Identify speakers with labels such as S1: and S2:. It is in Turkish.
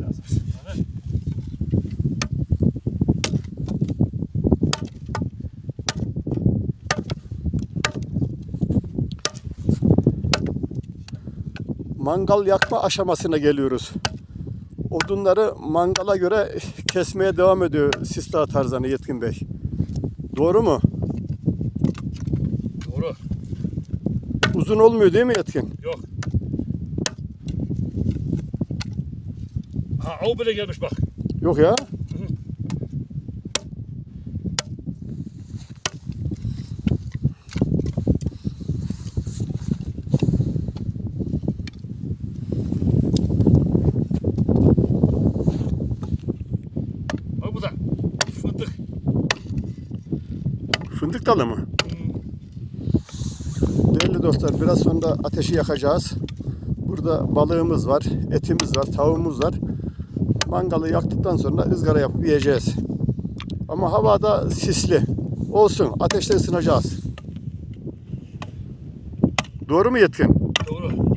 S1: Lazım. Evet.
S2: mangal yakma aşamasına geliyoruz. Odunları mangala göre kesmeye devam ediyor Sista Tarzanı Yetkin Bey. Doğru mu?
S1: Doğru.
S2: Uzun olmuyor değil mi Yetkin?
S1: Yok. Ha o bile gelmiş bak.
S2: Yok ya.
S1: Bak bu da. Fındık.
S2: Fındık dalı mı? Değerli dostlar biraz sonra ateşi yakacağız. Burada balığımız var, etimiz var, tavuğumuz var. Mangalı yaktıktan sonra ızgara yapıp yiyeceğiz. Ama havada sisli. Olsun ateşte ısınacağız. Doğru mu Yetkin?
S1: Doğru.